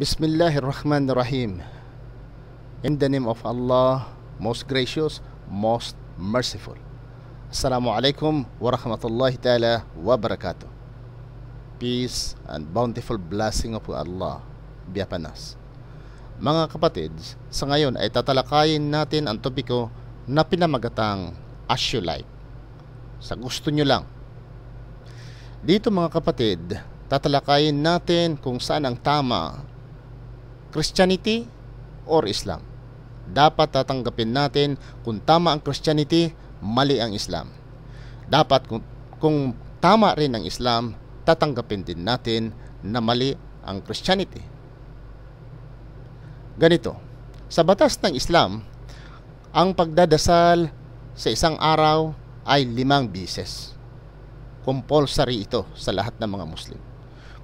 Bismillahirrahmanirrahim. In the name of Allah, most gracious, most merciful. Assalamualaikum warahmatullahi taala wabarakatuh. Peace and bountiful blessing of Allah be upon us. Mga kapatid, sa ngayon ay tatalakayin natin ang topiko na pinamagatang as you like. Sa gusto nyo lang. Dito mga kapatid, tatalakayin natin kung saan ang tama Christianity or Islam. Dapat tatanggapin natin kung tama ang Christianity, mali ang Islam. Dapat kung, kung tama rin ang Islam, tatanggapin din natin na mali ang Christianity. Ganito, sa batas ng Islam, ang pagdadasal sa isang araw ay limang bises. Compulsory ito sa lahat ng mga Muslim.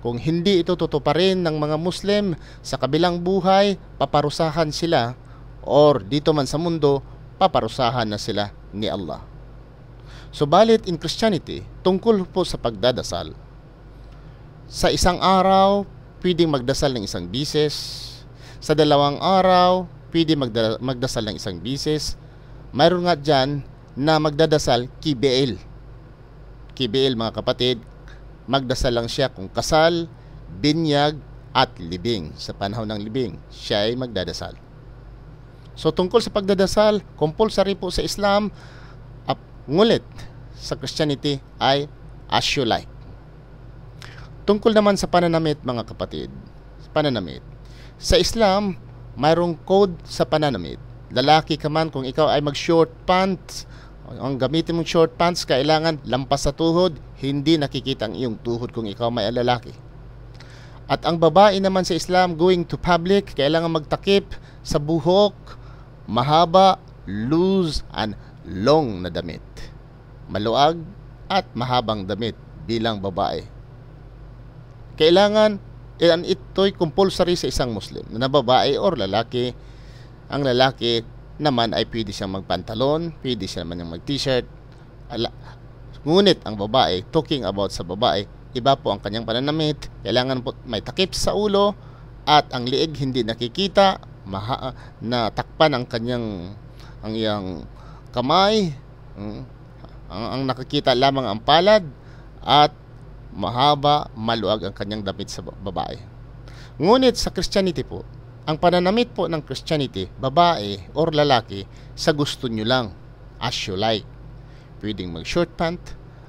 Kung hindi ito tutuparin ng mga Muslim sa kabilang buhay, paparusahan sila or dito man sa mundo, paparusahan na sila ni Allah. Subalit in Christianity, tungkol po sa pagdadasal. Sa isang araw, pwedeng magdasal ng isang bises. Sa dalawang araw, pwede magda- magdasal ng isang bises. Mayroon nga dyan na magdadasal KBL. KBL mga kapatid, magdasal lang siya kung kasal, binyag, at libing. Sa panahon ng libing, siya ay magdadasal. So tungkol sa pagdadasal, compulsory po sa Islam, at ngulit sa Christianity ay as you like. Tungkol naman sa pananamit mga kapatid, pananamit. Sa Islam, mayroong code sa pananamit. Lalaki ka man kung ikaw ay mag-short pants, ang gamitin mong short pants, kailangan lampas sa tuhod, hindi nakikita ang iyong tuhod kung ikaw may lalaki. At ang babae naman sa Islam, going to public, kailangan magtakip sa buhok, mahaba, loose, and long na damit. Maluag at mahabang damit bilang babae. Kailangan, yan ito'y compulsory sa isang Muslim, na babae or lalaki. Ang lalaki naman ay pwede siyang magpantalon, pwede siya naman yung mag-t-shirt. Ala, ngunit ang babae, talking about sa babae, iba po ang kanyang pananamit, kailangan po may takip sa ulo at ang liig hindi nakikita, maha, na takpan ang kanyang ang iyang kamay, hmm, ang, ang nakikita lamang ang palad at mahaba, maluag ang kanyang damit sa babae. Ngunit sa Christianity po, ang pananamit po ng Christianity, babae or lalaki, sa gusto nyo lang, as you like. Pwedeng mag-short pant,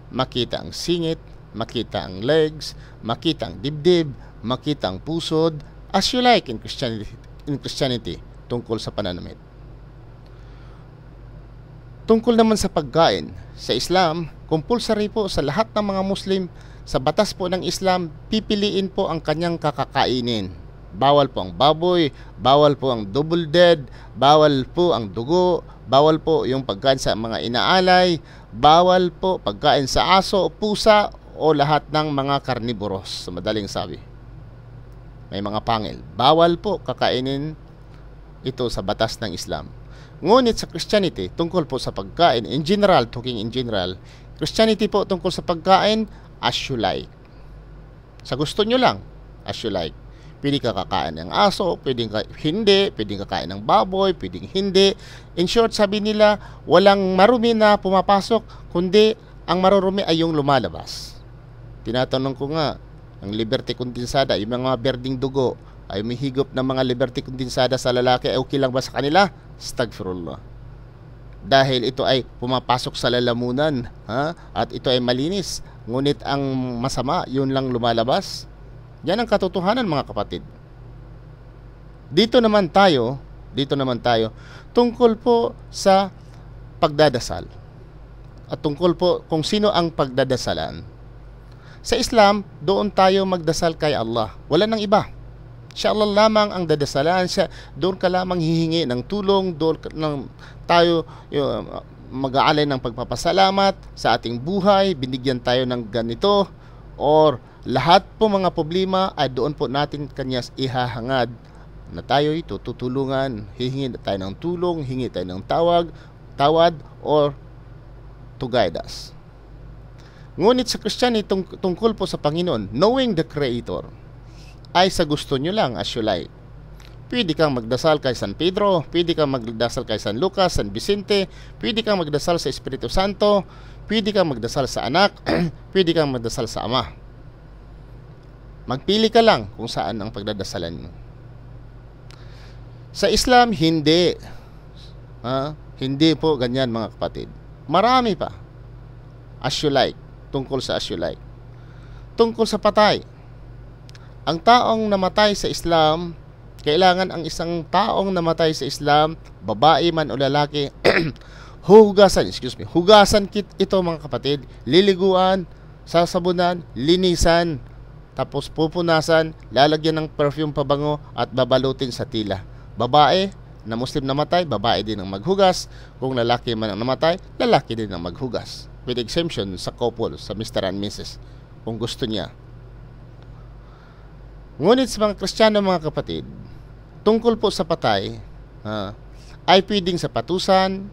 makita ang singit, makita ang legs, makita ang dibdib, makita ang pusod, as you like in Christianity, in Christianity tungkol sa pananamit. Tungkol naman sa pagkain, sa Islam, compulsory po sa lahat ng mga Muslim, sa batas po ng Islam, pipiliin po ang kanyang kakakainin Bawal po ang baboy, bawal po ang double dead, bawal po ang dugo, bawal po yung pagkain sa mga inaalay, bawal po pagkain sa aso, pusa o lahat ng mga carnivorous, sa madaling sabi. May mga pangil. Bawal po kakainin ito sa batas ng Islam. Ngunit sa Christianity, tungkol po sa pagkain, in general, talking in general, Christianity po tungkol sa pagkain, as you like. Sa gusto nyo lang, as you like. Pwede ka kakain ng aso, pwedeng ka, hindi, pwedeng kakain ng baboy, pwedeng hindi. In short, sabi nila, walang marumi na pumapasok, kundi ang marurumi ay yung lumalabas. Tinatanong ko nga, ang liberty kondensada, yung mga berding dugo, ay umihigop ng mga liberty kondensada sa lalaki, ay okay lang ba sa kanila? Stagfirullah. Dahil ito ay pumapasok sa lalamunan, ha? at ito ay malinis. Ngunit ang masama, yun lang lumalabas. Yan ang katotohanan mga kapatid. Dito naman tayo, dito naman tayo, tungkol po sa pagdadasal. At tungkol po kung sino ang pagdadasalan. Sa Islam, doon tayo magdasal kay Allah. Wala nang iba. Siya Allah lamang ang dadasalan. Siya, doon ka lamang hihingi ng tulong. Doon ka, ng, tayo mag-aalay ng pagpapasalamat sa ating buhay. Binigyan tayo ng ganito. Or lahat po mga problema ay doon po natin kanya ihahangad na tayo ito tutulungan, hihingi tayo ng tulong, hingi tayo ng tawag, tawad, or to guide us. Ngunit sa Christianity tung- tungkol po sa Panginoon, knowing the Creator, ay sa gusto nyo lang as you like. Pwede kang magdasal kay San Pedro, pwede kang magdasal kay San Lucas, San Vicente, pwede kang magdasal sa Espiritu Santo, pwede kang magdasal sa anak, pwede kang magdasal sa ama. Magpili ka lang kung saan ang pagdadasalan mo. Sa Islam, hindi. Ha? Hindi po ganyan mga kapatid. Marami pa. As you like. Tungkol sa as you like. Tungkol sa patay. Ang taong namatay sa Islam, kailangan ang isang taong namatay sa Islam, babae man o lalaki, hugasan, excuse me, hugasan kit ito mga kapatid, liliguan, sasabunan, linisan, tapos pupunasan, lalagyan ng perfume pabango at babalutin sa tila. Babae na Muslim namatay, babae din ang maghugas. Kung lalaki man ang namatay, lalaki din ang maghugas. With exemption sa couple, sa Mr. and Mrs. Kung gusto niya. Ngunit sa mga Kristiyano mga kapatid, tungkol po sa patay, uh, ay pwedeng sa patusan,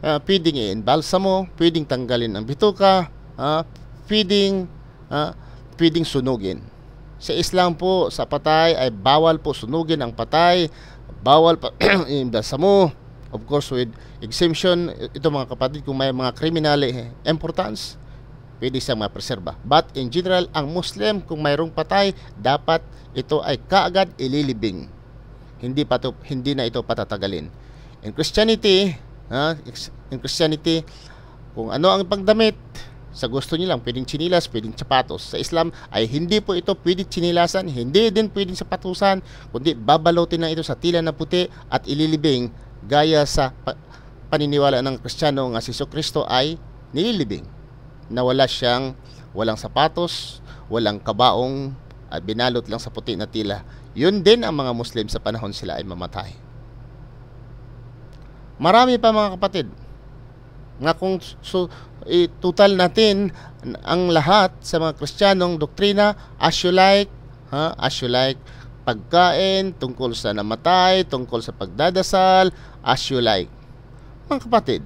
uh, pwedeng i-embalsamo, pwedeng tanggalin ang bituka, uh, pwedeng, uh, pwedeng sunugin. Sa Islam po, sa patay ay bawal po sunugin ang patay, bawal pa i-embalsamo, of course with exemption, ito mga kapatid, kung may mga criminal importance, pwede siyang mapreserba. But in general, ang Muslim, kung mayroong patay, dapat ito ay kaagad ililibing. Hindi pa to, hindi na ito patatagalin. In Christianity, ha, in Christianity, kung ano ang pagdamit, sa gusto niyo lang, pwedeng chinilas, pwedeng sapatos. Sa Islam ay hindi po ito pwedeng chinilasan, hindi din pwedeng sapatusan, kundi babalotin na ito sa tila na puti at ililibing gaya sa paniniwala ng Kristiyano nga si Kristo ay nililibing na wala siyang walang sapatos, walang kabaong, at binalot lang sa puti na tila. Yun din ang mga Muslim sa panahon sila ay mamatay. Marami pa mga kapatid. Nga kung so, total natin ang lahat sa mga Kristiyanong doktrina, as you like, ha, as you like, pagkain, tungkol sa namatay, tungkol sa pagdadasal, as you like. Mga kapatid,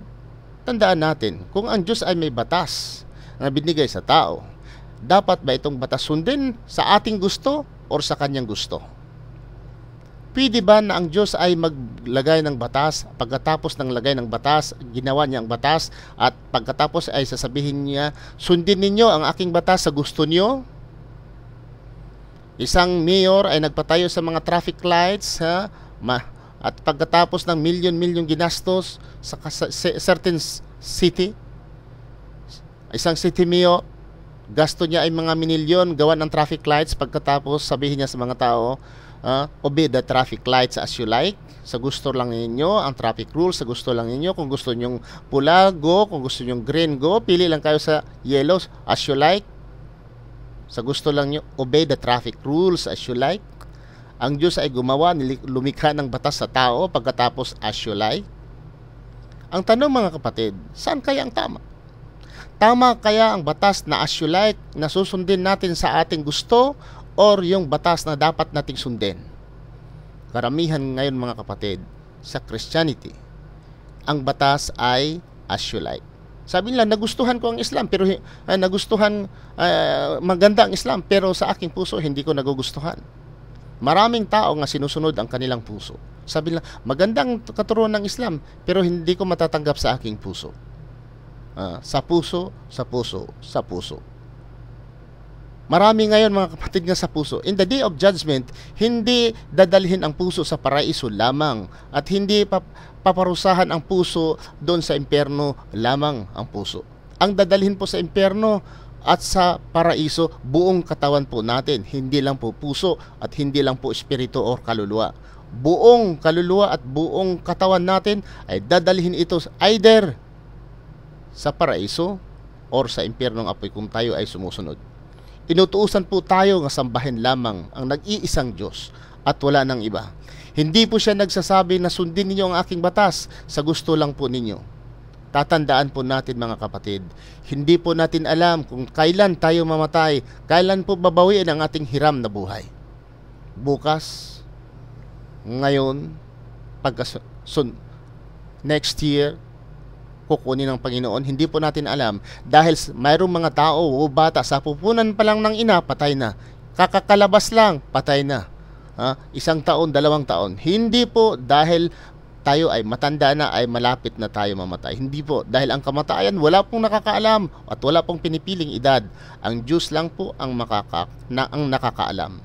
tandaan natin, kung ang Diyos ay may batas, na binigay sa tao. Dapat ba itong batas sundin sa ating gusto o sa kanyang gusto? Pwede ba na ang Diyos ay maglagay ng batas, pagkatapos ng lagay ng batas, ginawa niya ang batas, at pagkatapos ay sasabihin niya, sundin ninyo ang aking batas sa gusto niyo? Isang mayor ay nagpatayo sa mga traffic lights, ha? Ma at pagkatapos ng milyon-milyon ginastos sa certain city, Isang city mio, gasto niya ay mga minilyon gawa ng traffic lights pagkatapos sabihin niya sa mga tao, uh, obey the traffic lights as you like. Sa gusto lang ninyo, ang traffic rules, sa gusto lang ninyo. Kung gusto nyong pula, go. Kung gusto nyong green, go. Pili lang kayo sa yellow as you like. Sa gusto lang nyo, obey the traffic rules as you like. Ang Diyos ay gumawa, lumikha ng batas sa tao pagkatapos as you like. Ang tanong mga kapatid, saan kaya ang tama? Tama kaya ang batas na as you like na susundin natin sa ating gusto or yung batas na dapat nating sundin? Karamihan ngayon mga kapatid sa Christianity, ang batas ay as you like. Sabi nila, nagustuhan ko ang Islam, pero uh, nagustuhan, uh, maganda ang Islam, pero sa aking puso, hindi ko nagugustuhan. Maraming tao nga sinusunod ang kanilang puso. Sabi nila, magandang katuruan ng Islam, pero hindi ko matatanggap sa aking puso. Uh, sa puso, sa puso, sa puso. Marami ngayon mga kapatid nga sa puso. In the day of judgment, hindi dadalhin ang puso sa paraiso lamang at hindi pap paparusahan ang puso doon sa impyerno lamang ang puso. Ang dadalhin po sa impyerno at sa paraiso, buong katawan po natin, hindi lang po puso at hindi lang po espiritu o kaluluwa. Buong kaluluwa at buong katawan natin ay dadalhin ito either sa paraiso or sa impyernong apoy kung tayo ay sumusunod. Inutuusan po tayo nga sambahin lamang ang nag-iisang Diyos at wala nang iba. Hindi po siya nagsasabi na sundin ninyo ang aking batas sa gusto lang po ninyo. Tatandaan po natin mga kapatid, hindi po natin alam kung kailan tayo mamatay, kailan po babawiin ang ating hiram na buhay. Bukas, ngayon, pagka next year, kukunin ng Panginoon, hindi po natin alam dahil mayroong mga tao o bata sa pupunan pa lang ng ina, patay na. Kakakalabas lang, patay na. Ha? Isang taon, dalawang taon. Hindi po dahil tayo ay matanda na ay malapit na tayo mamatay. Hindi po. Dahil ang kamatayan wala pong nakakaalam at wala pong pinipiling edad. Ang Diyos lang po ang, makaka, na, ang nakakaalam.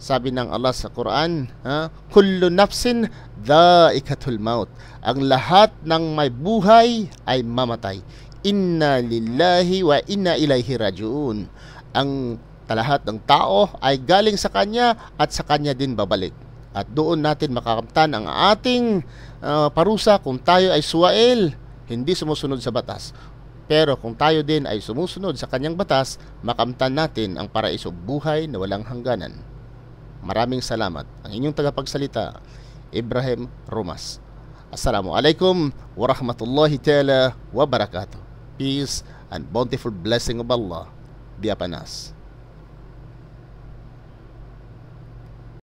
Sabi ng Allah sa Quran, ha? Kullu nafsin dhaikatul maut. Ang lahat ng may buhay ay mamatay. Inna lillahi wa inna ilaihi rajiun. Ang lahat ng tao ay galing sa Kanya at sa Kanya din babalik at doon natin makakamtan ang ating uh, parusa kung tayo ay suwael, hindi sumusunod sa batas. Pero kung tayo din ay sumusunod sa kanyang batas, makamtan natin ang paraiso buhay na walang hangganan. Maraming salamat. Ang inyong tagapagsalita, Ibrahim Rumas. Assalamualaikum warahmatullahi ta'ala wabarakatuh. Peace and bountiful blessing of Allah be upon us.